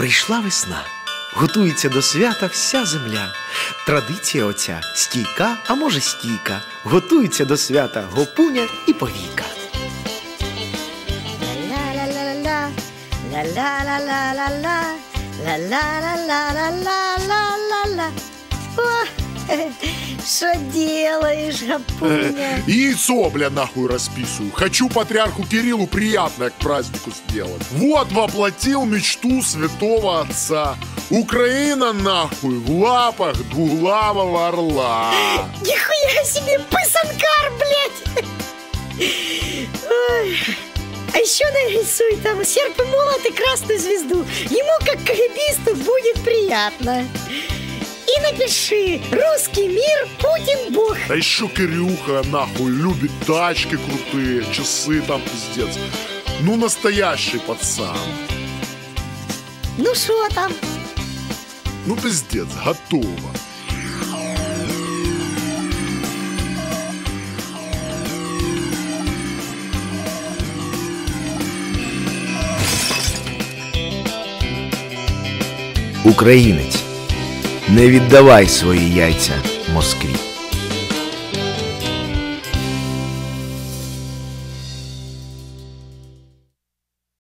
Прийшла весна, готується до свята вся земля. Традиція оця стійка, а може стійка. Готується до свята гопуня і повіка. Ла-ла-ла-ла-ла, ла-ла-ла-ла-ла-ла, ла-ла-ла-ла-ла-ла-ла-ла. О, Что делаешь, Гапуня? Яйцо, бля, нахуй расписываю. Хочу патриарху Кириллу приятное к празднику сделать. Вот воплотил мечту святого отца. Украина, нахуй, в лапах двуглавого орла. Нихуя себе, пысанкар, блядь! Ой. А еще нарисуй там серп и молот и красную звезду. Ему, как КГБисту, будет приятно. И напиши «Русский мир, Путин Бог». Да еще Кирюха, нахуй, любит тачки крутые, часы там, пиздец. Ну, настоящий пацан. Ну что там? Ну, пиздец, готово. Українець, не віддавай свої яйця Москві.